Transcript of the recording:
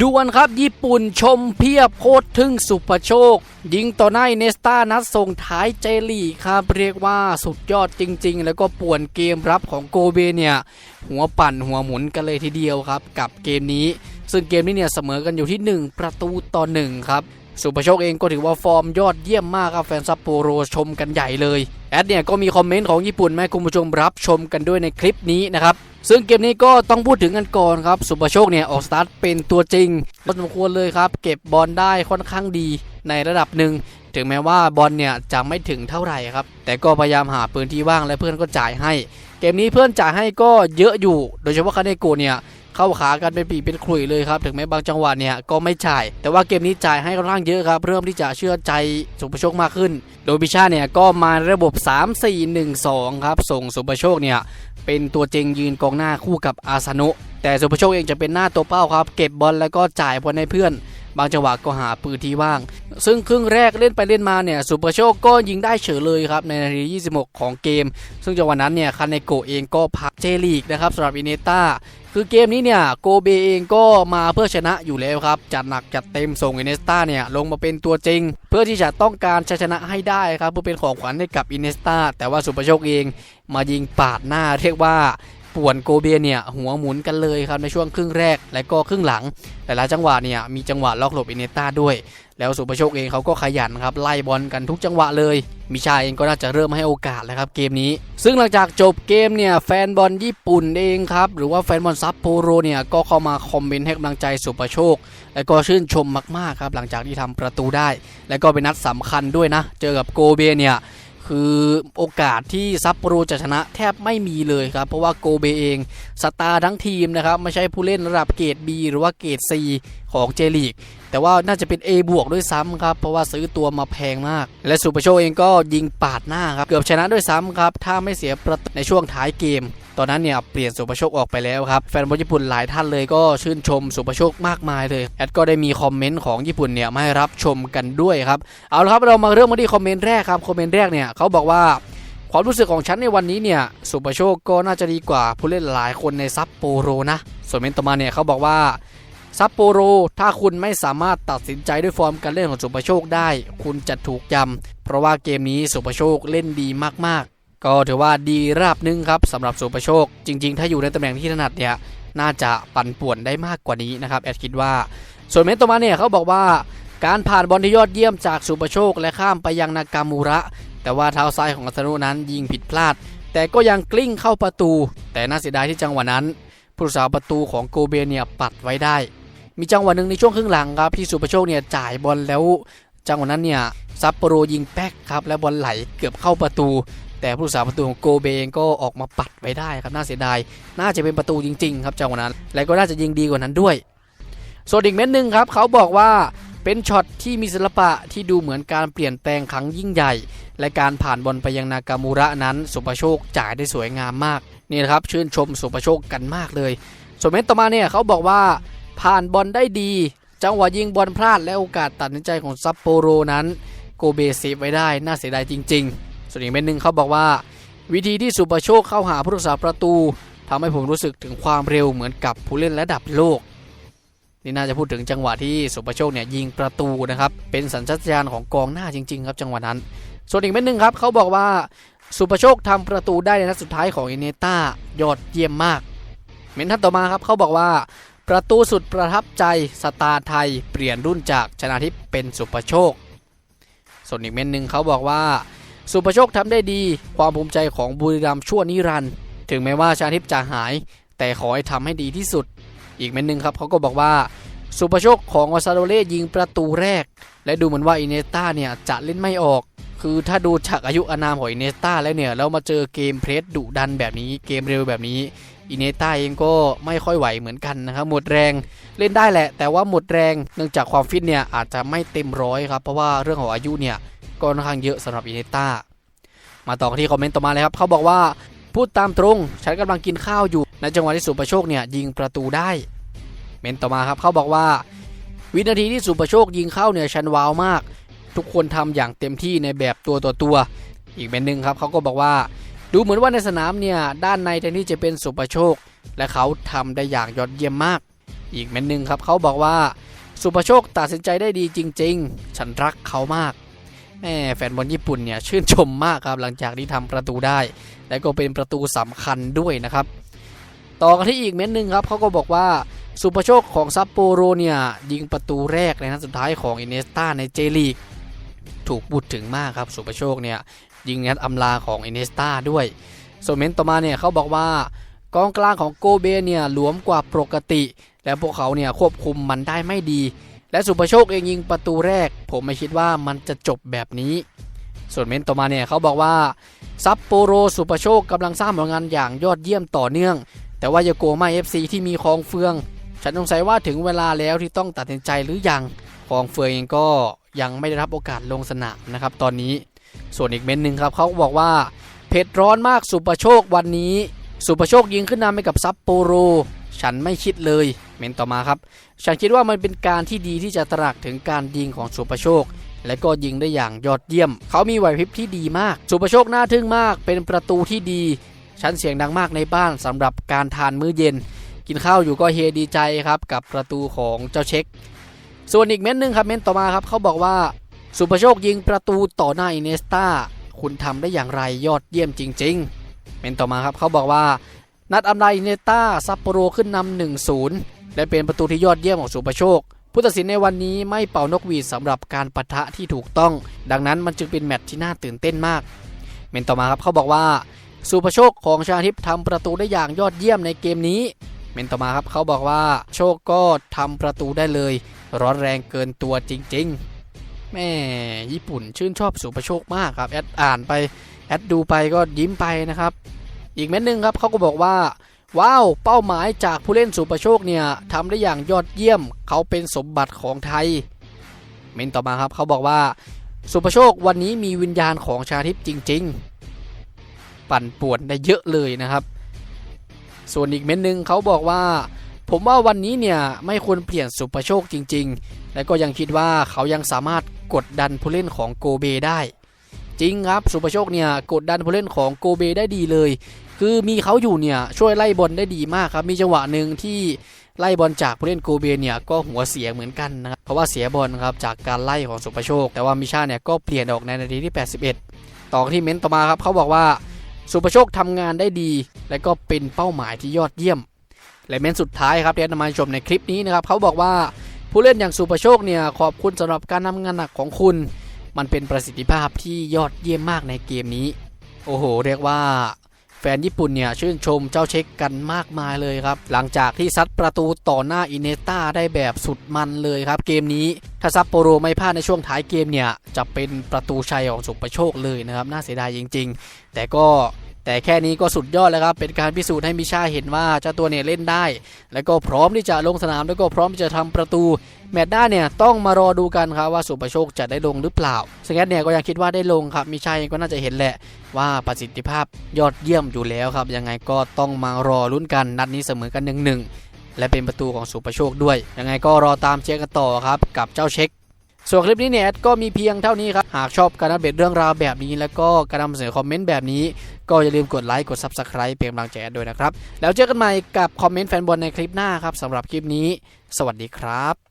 ดวนครับญี่ปุ่นชมเพียบโคตรทึ่งสุภโชค ยิงต่อหน้าเนสตานัดส่งท้ายเจลีครับเรียกว่าสุดยอดจริง ๆ แล้วก็ป่วนเกมรับของโกเบเนี่ย หัวปั่นหัวหมุนกันเลยทีเดียวครับ กับเกมนี้ ซึ่งเกมนี้เนี่ยเสมอกันอยู่ที่ 1 ประตูต่อ1ครับ สุภโชคเองก็ถือว่าฟอร์มยอดเยี่ยมมากครับแฟนซัปโปโรชมกันใหญ่เลยแอดเนี่ยก็มีคอมเมนต์ของญี่ปุ่นแมาให้คุณผู้ชมรับชมกันด้วยในคลิปนี้นะครับซึ่งเกมนี้ก็ต้องพูดถึงกันก่อนครับสุภโชคเนี่ยออกสตาร์ทเป็นตัวจริงพอสมควรเลยครับเก็บบอลได้ค่อนข้างดีในระดับหนึ่งถึงแม้ว่าบอลเนี่ยจะไม่ถึงเท่าไหร่ครับ แต่ก็พยายามหาปืนที่ว่างและเพื่อนก็จ่ายให้ เกมนี้เพื่อนจ่ายให้ก็เยอะอยู่ โดยเฉพาะคาเนโกเนี่ย เข้าขากันเป็นปีเป็นขลุ่ยเลยครับถึงแม้บางจังหวะเนี่ยก็ไม่จ่าย แต่ว่าเกมนี้จ่ายให้ค่อนข้างเยอะครับเริ่มที่จะเชื่อใจสุภโชคมากขึ้น โดยบิชาเนี่ยก็มาระบบ 3-4-1-2 ครับส่งสุภโชคเนี่ยเป็นตัวจริงยืนกองหน้าคู่กับอาสนุ แต่สุภโชคเองจะเป็นหน้าตัวเป้าครับ เก็บบอลแล้วก็จ่ายบอลให้เพื่อน บางจังหวะก็หาปืนที่ว่าง ซึ่งครึ่งแรกเล่นไปเล่นมาเนี่ยสุภโชคก็ยิงได้เฉยเลยครับในนาที 26 ของเกม ซึ่งจังหวะนั้นเนี่ยคาเนโกเองก็พักเจลีกนะครับสำหรับอินเนต้าคือเกมนี้เนี่ยโกเบเองก็มาเพื่อชนะอยู่แล้วครับ จัดหนักจัดเต็มส่งอินเนสตาเนี่ยลงมาเป็นตัวจริง เพื่อที่จะต้องการชัยชนะให้ได้ครับเพื่อเป็นของขวัญให้กับอินเนสตาแต่ว่าสุภโชคเองมายิงปาดหน้าเรียกว่า ป่วนโกเบเนี่ยหัวหมุนกันเลยครับในช่วงครึ่งแรกและก็ครึ่งหลังแต่ละจังหวะเนี่ยมีจังหวะล็อกหลบอินเนสตาด้วย แล้วสุภโชคเองเขาก็ขยันครับไล่บอลกันทุกจังหวะเลย มิชาเองก็น่าจะเริ่มให้โอกาสแล้วครับเกมนี้ ซึ่งหลังจากจบเกมเนี่ยแฟนบอลญี่ปุ่นเองครับหรือว่าแฟนบอลซัปโปโรเนี่ยก็เข้ามาคอมเมนต์ให้กำลังใจสุภโชค และก็ชื่นชมมากๆครับหลังจากที่ทำประตูได้ และก็เป็นนัดสำคัญด้วยนะ เจอกับโกเบเนี่ย คือโอกาสที่ซัปโปโรจะชนะแทบไม่มีเลยครับ เพราะว่าโกเบเองสตาร์ทั้งทีมนะครับ ไม่ใช่ผู้เล่นระดับเกรด B หรือว่าเกรด C ของเจลีก แต่ว่าน่าจะเป็น A บวกด้วยซ้ำครับ เพราะว่าซื้อตัวมาแพงมาก และสุปโชคเองก็ยิงปาดหน้าครับ เกือบชนะด้วยซ้ำครับ ถ้าไม่เสียประตูในช่วงท้ายเกม ตอนนั้นเนี่ยเปลี่ยนสุปโชคออกไปแล้วครับ แฟนบอลญี่ปุ่นหลายท่านเลยก็ชื่นชมสุปโชคมากมายเลย แอดก็ได้มีคอมเมนต์ของญี่ปุ่นเนี่ยมาให้รับชมกันด้วยครับ เอาละครับเรามาเริ่มมาที่คอมเมนต์แรกครับ คอมเมนต์แรกเนี่ยเขาบอกว่าความรู้สึกของฉันในวันนี้เนี่ยสุปโชคก็น่าจะดีกว่าผู้เล่นหลายคนในซัปโปโรนะ ส่วนเมนต์ต่อมาเนี่ยเขาบอกว่า ซัปโปโร ถ้าคุณไม่สามารถตัดสินใจด้วยฟอร์มการเล่นของสุปโชคได้ คุณจะถูกยำเพราะว่าเกมนี้สุปโชคเล่นดีมากๆ ก็ถือว่าดีระดับหนึ่งครับสำหรับสุปโชค จริง ๆ ถ้าอยู่ในตำแหน่งที่ถนัดเนี่ยน่าจะปั่นป่วนได้มากกว่านี้นะครับแอดคิดว่า ส่วนเมนต์ต่อมาเนี่ยเขาบอกว่า การผ่านบอลที่ยอดเยี่ยมจากสุปโชค และข้ามไปยังนากามูระ แต่ว่าเท้าซ้ายของอัสนุนั้นยิงผิดพลาด แต่ก็ยังกลิ้งเข้าประตู แต่น่าเสียดายที่จังหวะนั้นผู้รักษาประตูของโกเบเนี่ยปัดไว้ได้ มีจังหวะหนึ่งในช่วงครึ่งหลังครับที่สุประโชคเนี่ยจ่ายบอลแล้วจังหวะนั้นเนี่ยซัปโปโรยิงแป๊กครับและบอลไหลเกือบเข้าประตู แต่ผู้รักษาประตูของโกเบงก็ออกมาปัดไว้ได้ครับน่าเสียดาย น่าจะเป็นประตูจริงๆ ครับจังหวะนั้น และก็น่าจะยิงดีกว่านั้นด้วยส่วนอีกเม็ดหนึ่งครับเขาบอกว่าเป็นช็อตที่มีศิลปะที่ดูเหมือนการเปลี่ยนแปลงครั้งยิ่งใหญ่ และการผ่านบอลไปยังนากามูระนั้น สุประโชคจ่ายได้สวยงามมากนี่นะครับชื่นชมสุประโชคกันมากเลย ส่วนเม็ดต่อมาเนี่ยเขาบอกว่า ผ่านบอลได้ดี จังหวะยิงบอลพลาดและโอกาสตัดสินใจของซัปโปโรนั้น โกเบเซฟไว้ได้น่าเสียดายจริง ๆ ส่วนอีกเม็ดหนึ่งเขาบอกว่า วิธีที่สุปะโชคเข้าหาผู้รักษาประตูทำให้ผมรู้สึกถึงความเร็วเหมือนกับผู้เล่นระดับโลกนี่น่าจะพูดถึงจังหวะที่สุปะโชคเนี่ยยิงประตูนะครับเป็นสัญชาตญาณของกองหน้าจริง ๆ ครับจังหวะนั้น ส่วนอีกเม็ดหนึ่งครับเขาบอกว่าสุปะโชคทำประตูได้ในนัดสุดท้ายของอินเนต้ายอดเยี่ยมมากเม็ดทัดต่อมาครับเขาบอกว่า ประตูสุดประทับใจสตาร์ไทยเปลี่ยนรุ่นจากชนาทิพย์เป็นสุประโชค ส่วนอีกเม็ดหนึ่งเขาบอกว่า สุประโชคทำได้ดีความภูมิใจของบุรีรัมย์ชั่วนิรันด์ถึงแม้ว่าชนาทิพย์จะหาย แต่ขอให้ทำให้ดีที่สุด อีกเม็ดหนึ่งครับเขาก็บอกว่าสุประโชคของวาซาโดเล่ยิงประตูแรก และดูเหมือนว่าอินเนสตาเนี่ยจะเล่นไม่ออก คือถ้าดูจากอายุอานามของอินเนสตาแล้วเนี่ยแล้วมาเจอเกมเพรสดุดันแบบนี้เกมเร็วแบบนี้ อินเนต้าเองก็ไม่ค่อยไหวเหมือนกันนะครับหมดแรงเล่นได้แหละ แต่ว่าหมดแรงเนื่องจากความฟิตเนี่ยอาจจะไม่เต็มร้อยครับเพราะว่าเรื่องของอายุเนี่ยก็ค่อนข้างเยอะสำหรับอินเนต้ามาต่อกันที่คอมเมนต์ต่อมาเลยครับเขาบอกว่าพูดตามตรงฉันกำลังกินข้าวอยู่ในจังหวะที่สุประโชคเนี่ยยิงประตูได้ เมนต์ต่อมาครับเขาบอกว่า วินาทีที่สุประโชคยิงเข้าเนี่ยฉันว้าวมาก ทุกคนทำอย่างเต็มที่ในแบบตัวต่อตัว อีกเมนต์หนึ่งครับเขาก็บอกว่า ดูเหมือนว่าในสนามเนี่ยด้านในแทนที่จะเป็นสุประโชค และเขาทำได้อย่างยอดเยี่ยมมาก อีกเม็ดหนึ่งครับเขาบอกว่าสุภโชคตัดสินใจได้ดีจริง ๆ ฉันรักเขามากแม่แฟนบอลญี่ปุ่นเนี่ยชื่นชมมากครับหลังจากที่ทำประตูได้ และก็เป็นประตูสำคัญด้วยนะครับ ต่อกันที่อีกเม็ดหนึ่งครับเขาก็บอกว่าสุภโชคของซัปโปโรเนี่ยยิงประตูแรกในนัดสุดท้ายของอินเนสตาในเจลีก ถูกพูดถึงมากครับสุภโชคเนี่ย ยิงนัดอำลาของอินเนสตาด้วยส่วนเมนต่อมาเนี่ยเขาบอกว่ากองกลางของโกเบเนี่ยหลวมกว่าปกติ และพวกเขาเนี่ยควบคุมมันได้ไม่ดี และสุภโชคเองยิงประตูแรก ผมไม่คิดว่ามันจะจบแบบนี้ ส่วนเมนต่อมาเนี่ยเขาบอกว่าซัปโปโรสุภโชคกำลังสร้างผลงานอย่างยอดเยี่ยมต่อเนื่อง แต่ว่าโยโกมาเอฟซีที่มีคองเฟือง ฉันสงสัยว่าถึงเวลาแล้วที่ต้องตัดสินใจหรือยังคองเฟืองเองก็ยังไม่ได้รับโอกาสลงสนามนะครับตอนนี้ ส่วนอีกเม้นหนึ่งครับเขาบอกว่าเผ็ดร้อนมากสุภโชควันนี้ สุภโชคยิงขึ้นนำไปกับซัปโปโร ฉันไม่คิดเลยเมนต่อมาครับ ฉันคิดว่ามันเป็นการที่ดีที่จะตระหนักถึงการยิงของสุภโชค และก็ยิงได้อย่างยอดเยี่ยม เขามีไหวพริบที่ดีมาก สุภโชคน่าทึ่งมาก เป็นประตูที่ดี ฉันเสียงดังมากในบ้านสำหรับการทานมื้อเย็น กินข้าวอยู่ก็เฮดีใจครับกับประตูของเจ้าเช็ค ส่วนอีกเม้นหนึ่งครับเม้นต่อมาครับเขาบอกว่า สุภโชคยิงประตูต่อหน้าอินเนสตาคุณทำได้อย่างไรยอดเยี่ยมจริง ๆเม้นต่อมาครับเขาบอกว่า นัดอำลาอินเนสตาซัปโปโรขึ้นนำหนึ่งศูนย์และเป็นประตูที่ยอดเยี่ยมของสุภโชคผู้ตัดสินในวันนี้ไม่เป่านกหวีดสำหรับการปะทะที่ถูกต้อง ดังนั้นมันจึงเป็นแมตช์ที่น่าตื่นเต้นมากเมนต่อมาครับเขาบอกว่าสุภโชคของชาทิพย์ทำประตูได้อย่างยอดเยี่ยมในเกมนี้เมนต่อมาครับเขาบอกว่าโชคก็ทำประตูได้เลย ร้อนแรงเกินตัวจริงๆ แม่ญี่ปุ่นชื่นชอบสุภโชคมากครับ แอดอ่านไป แอดดูไปก็ยิ้มไปนะครับ อีกเม็ดหนึ่งครับเขาก็บอกว่า ว้าว เป้าหมายจากผู้เล่นสุภโชคเนี่ยทำได้อย่างยอดเยี่ยม เขาเป็นสมบัติของไทย เม้นต่อมาครับเขาบอกว่า สุภโชควันนี้มีวิญญาณของชาทิพย์จริง ๆ ปั่นป่วนได้เยอะเลยนะครับ ส่วนอีกเม็ดหนึ่งเขาบอกว่าผมว่าวันนี้เนี่ยไม่ควรเปลี่ยนสุภโชคจริง ๆ และก็ยังคิดว่าเขายังสามารถ กดดันผู้เล่นของโกเบได้ จริงครับสุภโชคเนี่ยกดดันผู้เล่นของโกเบได้ดีเลย คือมีเขาอยู่เนี่ยช่วยไล่บอลได้ดีมากครับ มีจังหวะหนึ่งที่ไล่บอลจากผู้เล่นโกเบเนี่ยก็หัวเสียเหมือนกันนะครับเพราะว่าเสียบอลครับจากการไล่ของสุภโชค แต่ว่ามิชาเนี่ยก็เปลี่ยนออกในนาทีที่ 81 ต่อที่เม้นต์ต่อมาครับเขาบอกว่าสุภโชคทำงานได้ดี และก็เป็นเป้าหมายที่ยอดเยี่ยมและเม้นต์สุดท้ายครับที่นำมาชมในคลิปนี้นะครับเขาบอกว่า ผู้เล่นอย่างสุภโชคเนี่ยขอบคุณสำหรับการทำงานหนักของคุณ มันเป็นประสิทธิภาพที่ยอดเยี่ยมมากในเกมนี้ โอ้โห เรียกว่าแฟนญี่ปุ่นเนี่ยชื่นชมเจ้าเช็คกันมากมายเลยครับ หลังจากที่ซัดประตูต่อหน้าอินเนต้าได้แบบสุดมันเลยครับ เกมนี้ถ้าซัปโปโรไม่พลาดในช่วงท้ายเกมเนี่ยจะเป็นประตูชัยของสุประโชคเลยนะครับ น่าเสียดายจริง ๆ แต่ก็ แต่แค่นี้ก็สุดยอดแล้วครับ เป็นการพิสูจน์ให้มิชาเห็นว่าเจ้าตัวเนี่ยเล่นได้ แล้วก็พร้อมที่จะลงสนามแล้วก็พร้อมที่จะทำประตู แมตช์หน้าเนี่ยต้องมารอดูกันครับว่าสุประโชคจะได้ลงหรือเปล่าสแอดเนี่ยก็ยังคิดว่าได้ลงครับมิชาเองก็น่าจะเห็นแหละว่าประสิทธิภาพยอดเยี่ยมอยู่แล้วครับ ยังไงก็ต้องมารอลุ้นกันนัดนี้เสมอกันหนึ่งหนึ่งและเป็นประตูของสุประโชคด้วย ยังไงก็รอตามเชียร์กันต่อครับ กับเจ้าเช็ค ส่วนคลิปนี้เนี่ยแอดก็มีเพียงเท่านี้ครับ หากชอบการอัปเดตเรื่องราวแบบนี้ แล้วก็การนำเสนอคอมเมนต์แบบนี้ ก็อย่าลืมกดไลค์กด Subscribe เป็นกำลังใจแอดด้วยนะครับ แล้วเจอกันใหม่กับคอมเมนต์แฟนบอลในคลิปหน้าครับสำหรับคลิปนี้ สวัสดีครับ